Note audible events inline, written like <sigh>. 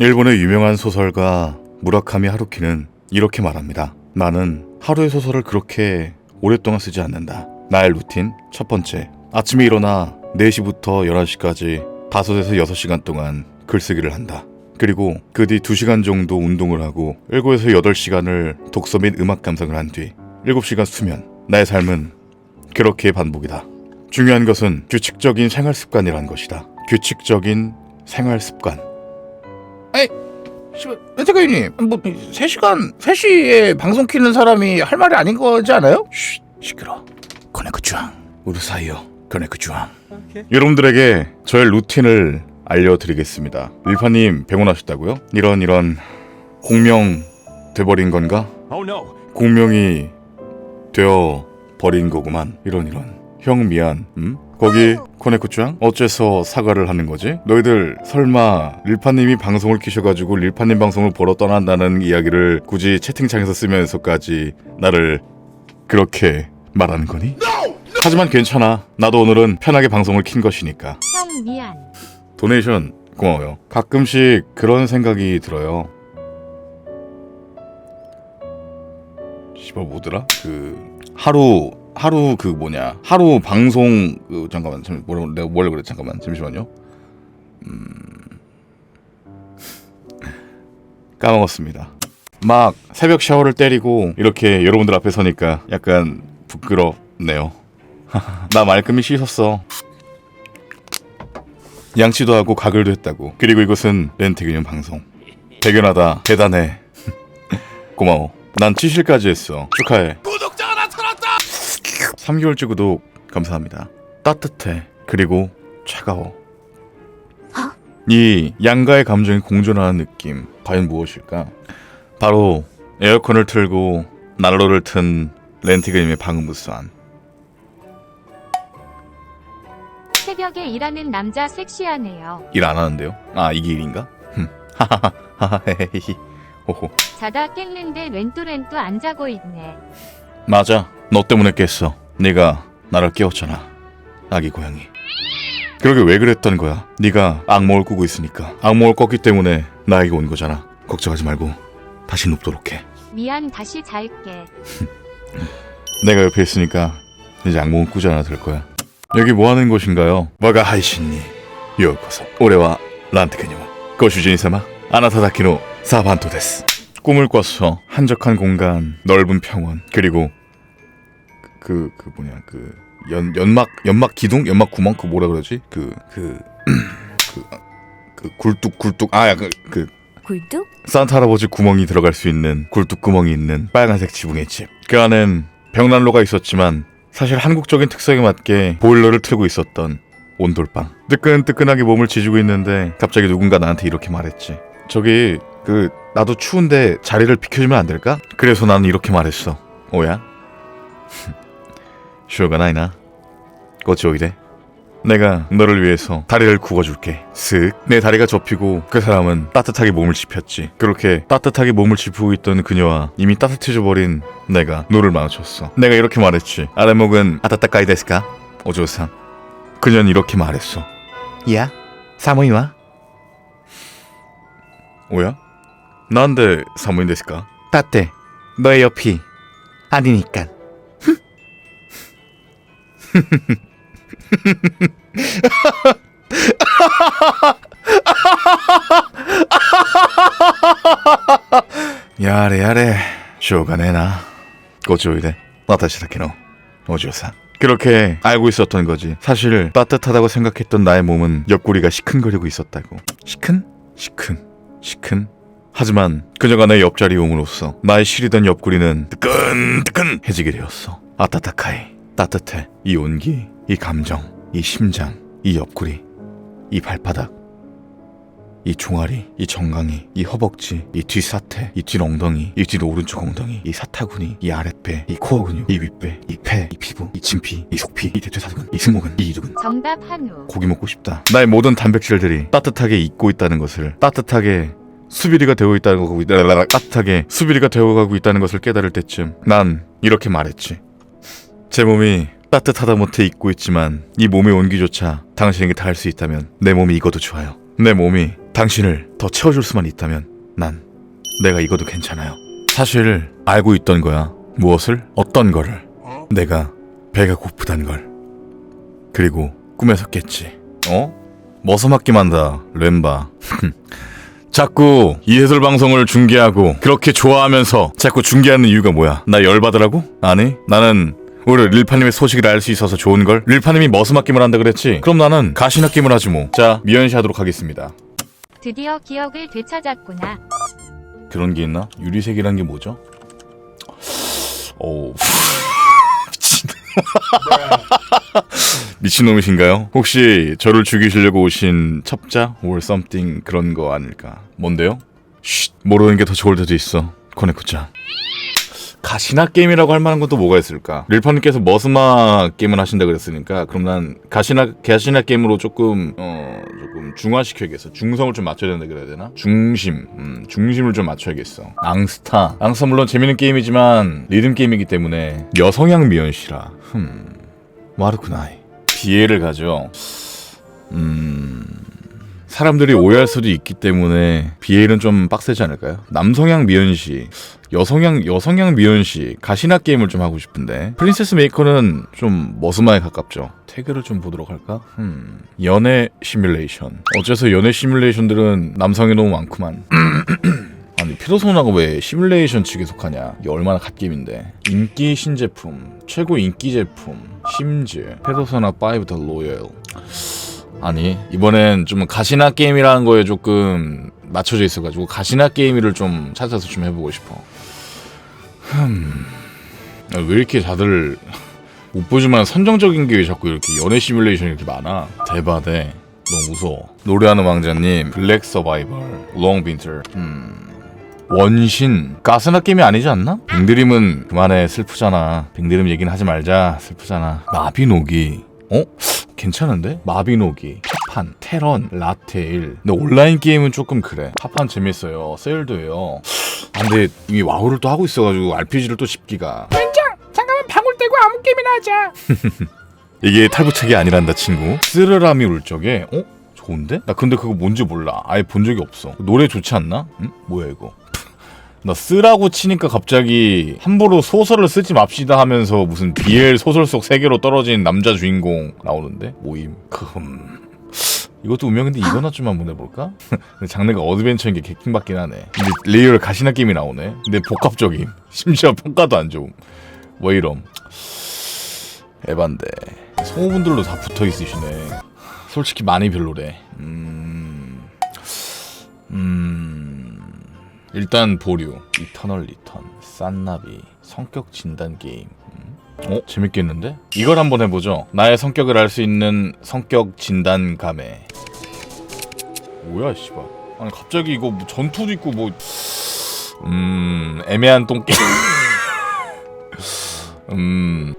일본의 유명한 소설가 무라카미 하루키는 이렇게 말합니다. 나는 하루의 소설을 그렇게 오랫동안 쓰지 않는다. 나의 루틴 첫 번째 아침에 일어나 4시부터 11시까지 5에서 6시간 동안 글쓰기를 한다. 그리고 그 뒤 2시간 정도 운동을 하고 7에서 8시간을 독서 및 음악 감상을 한 뒤 7시간 수면. 나의 삶은 그렇게 반복이다. 중요한 것은 규칙적인 생활 습관이라는 것이다. 규칙적인 생활 습관. 씨발, 렌트카이님, 뭐 3시간, 3시에 방송 키는 사람이 할 말이 아닌 거지 않아요? 쉿, 시끄러. 코네크 주황. 우르사이요. 코네크 주황. 여러분들에게 저의 루틴을 알려드리겠습니다. 일파님 병원하셨다고요? 이런 이런 공명 돼버린 건가? Oh no. 공명이 되어 버린 거구만. 이런 이런. 형 미안. 음? 거기 코네쿠짱 어째서 사과를 하는 거지? 너희들 설마 릴파님이 방송을 키셔가지고 릴파님 방송을 보러 떠난다는 이야기를 굳이 채팅창에서 쓰면서까지 나를 그렇게 말하는 거니? 하지만 괜찮아. 나도 오늘은 편하게 방송을 킨 것이니까. 형 미안. 도네이션 고마워요. 가끔씩 그런 생각이 들어요. 씨발 뭐더라? 그 하루 하루 그 뭐냐 하루 방송 그 잠깐만 잠 뭐라 내가 뭐라 그래 잠깐만 잠시만요. 음 까먹었습니다. 막 새벽 샤워를 때리고 이렇게 여러분들 앞에 서니까 약간 부끄럽네요. <laughs> 나 말끔히 씻었어. 양치도 하고 가글도 했다고. 그리고 이것은 렌트기념 방송. 대견하다. 대단해. <laughs> 고마워. 난 치실까지 했어. 축하해. 나타났다. 3개월째 구독 감사합니다. 따뜻해. 그리고 차가워. 이 양가의 감정이 공존하는 느낌. 과연 무엇일까? 바로 에어컨을 틀고 난로를 튼 렌트기님의 방음부스 안. 새벽에 일하는 남자 섹시하네요. 일 안 하는데요? 아 이게 일인가? 흠. 하하하하 헤헤히 호호 자다 깼는데 렌뚜렌뚜 안 자고 있네. 맞아 너 때문에 깼어 네가 나를 깨웠잖아 아기 고양이. 그러게 왜 그랬던 거야? 네가 악몽을 꾸고 있으니까. 악몽을 꿨기 때문에 나에게 온 거잖아. 걱정하지 말고 다시 눕도록 해. 미안 다시 잘게. <laughs> 내가 옆에 있으니까 이제 악몽을 꾸지 않아도 될 거야. 여기 뭐 하는 곳인가요? 와가 하이신니 요코소 올해와 란트케뇨. 고슈진이사마 아나타다키노 사반토 데스. 꿈을 꿨어 한적한 공간 넓은 평원 그리고 그 그 뭐냐 그 연 연막 연막 기둥 연막 구멍 그 뭐라 그러지 그 그 <clears throat> 그 그 굴뚝 굴뚝 아 그 그 굴뚝? 산타 할아버지 구멍이 들어갈 수 있는 굴뚝 구멍이 있는 빨간색 지붕의 집. 그 안엔 벽난로가 있었지만 사실 한국적인 특성에 맞게 보일러를 틀고 있었던 온돌방. 뜨끈뜨끈하게 몸을 지지고 있는데 갑자기 누군가 나한테 이렇게 말했지. 저기 그 나도 추운데 자리를 비켜주면 안 될까? 그래서 나는 이렇게 말했어. 오야? 쇼가 나이나. 꽃이 오이래. 내가 너를 위해서 다리를 굽어줄게. 쓱. 내 다리가 접히고 그 사람은 따뜻하게 몸을 짚혔지. 그렇게 따뜻하게 몸을 짚고 있던 그녀와 이미 따뜻해져 버린 내가 눈을 마주쳤어. 내가 이렇게 말했지. 아래목은 아따따까이 데스까? 오조상. 그녀는 이렇게 말했어. 야, 사모이와? 오야? 난데 사모인 데스까? 따뜻해. 너의 옆이 아니니 <laughs> 오조사. 그렇게 알고 있었던 거지. 사실 따뜻하다고 생각했던 나의 몸은 옆구리가 시큰거리고 있었다고. 시큰? 시큰. 시큰. 하지만 그녀가 내 옆자리에 옴으로써 나의 시리던 옆구리는 뜨끈뜨끈해지게 되었어. 아따타카이 따뜻해 이 온기 이 감정 이 심장 이 옆구리 이 발바닥 이 종아리, 이 정강이, 이 허벅지, 이 뒷사태, 이 뒷엉덩이, 이 뒷오른쪽 엉덩이, 이 사타구니, 이 아랫배, 이 코어 근육, 이 윗배, 이 폐, 이 피부, 이 진피, 이 속피, 이 대퇴사두근, 이 승모근, 이 이두근. 정답 한우. 고기 먹고 싶다. 나의 모든 단백질들이 따뜻하게 익고 있다는 것을, 따뜻하게 수비리가 되어 있다는 거고, 따뜻하게 수비리가 되어가고 있다는 것을 깨달을 때쯤 난 이렇게 말했지. 제 몸이 따뜻하다 못해 익고 있지만 이 몸의 온기조차 당신에게 닿을 수 있다면 내 몸이 익어도 좋아요. 내 몸이 당신을 더 채워줄 수만 있다면 난 내가 이거도 괜찮아요. 사실 알고 있던 거야. 무엇을? 어떤 거를? 내가 배가 고프단 걸. 그리고 꿈에서 깼지. 어? 머서맞기 만다, 렘바. <laughs> 자꾸 이 해설 방송을 중계하고 그렇게 좋아하면서 자꾸 중계하는 이유가 뭐야? 나 열받으라고? 아니, 나는 오히려 릴파님의 소식을 알 수 있어서 좋은걸? 릴파님이 머스맞김을 한다 그랬지? 그럼 나는 가시낚김을 하지 뭐. 자, 미연시 하도록 하겠습니다. 드디어 기억을 되찾았구나. 그런 게 있나? 유리색이란 게 뭐죠? 오 미친 <laughs> 미친놈이신가요? 혹시 저를 죽이시려고 오신 첩자 or something 그런 거 아닐까? 뭔데요? 쉿 모르는 게 더 좋을 때도 있어 코네쿠짱 가시나 게임이라고 할 만한 것도 뭐가 있을까? 릴파님께서 머스마 게임을 하신다 그랬으니까 그럼 난 가시나 가시나 게임으로 조금 어 조금 중화시켜야겠어. 중성을 좀 맞춰야 된다 그래야 되나? 중심, 음, 중심을 좀 맞춰야겠어. 앙스타, 앙스타 물론 재밌는 게임이지만 리듬 게임이기 때문에 여성향 미연시라. 흠, 마르쿠나이. 비애를 가져. 음. 사람들이 오해할 수도 있기 때문에 비엘은 좀 빡세지 않을까요? 남성향 미연시, 여성향 여성향 미연시 가시나 게임을 좀 하고 싶은데 프린세스 메이커는 좀 머스마에 가깝죠. 태그를 좀 보도록 할까? 음, 연애 시뮬레이션. 어째서 연애 시뮬레이션들은 남성이 너무 많구만. <clears throat> 아니 피로소나가 왜 시뮬레이션 측에 속하냐? 이게 얼마나 갓게임인데. 인기 신제품, 최고 인기 제품, 심즈, 페르소나 5 더 로열. 아니 이번엔 좀 가시나 게임이라는 거에 조금 맞춰져 있어가지고 가시나 게임을 좀 찾아서 좀 해보고 싶어. 흠. 아, 왜 이렇게 다들 못 보지만 선정적인 게왜 자꾸 이렇게 연애 시뮬레이션이 이렇게 많아? 대바대. 너무 무서워. 노래하는 왕자님, 블랙 서바이벌, 롱 빈터. 음. 원신 가스나 게임이 아니지 않나? 빙드림은 그만해 슬프잖아. 빙드림 얘기는 하지 말자 슬프잖아. 나비노기 어? 괜찮은데? 마비노기, 파판, 테런, 라테일. 근데 온라인 게임은 조금 그래. 파판 재밌어요. 세일도 해요. 아, 근데 이미 와우를 또 하고 있어가지고 RPG를 또 집기가. 잠깐만 방울 떼고 아무 게임이나 하자. <laughs> 이게 탈부착이 아니란다 친구. 쓰르라미 울 적에 어? 좋은데? 나 근데 그거 뭔지 몰라. 아예 본 적이 없어. 노래 좋지 않나? 응? 뭐야 이거? 나 쓰라고 치니까 갑자기 함부로 소설을 쓰지 맙시다 하면서 무슨 BL 소설 속 세계로 떨어진 남자 주인공 나오는데? 모임. 금 이것도 운명 근데 이거나 좀 한번 해볼까? 장르가 어드벤처인 게 개킹받긴 하네. 근데 레이어를 가시나 게임이 나오네. 근데 복합적임. 심지어 평가도 안 좋음. 뭐 이럼? 에반데. 성우분들도 다 붙어 있으시네. 솔직히 많이 별로래. 음... 음... 일단 보류, 이터널 리턴, 싼나비, 성격 진단 게임. 음? 어? 재밌겠는데? 이걸 한번 해보죠. 나의 성격을 알 수 있는 성격 진단 감에. 뭐야, 씨발. 아니 갑자기 이거 뭐 전투도 있고 뭐. 음 애매한 똥게임. <laughs> 음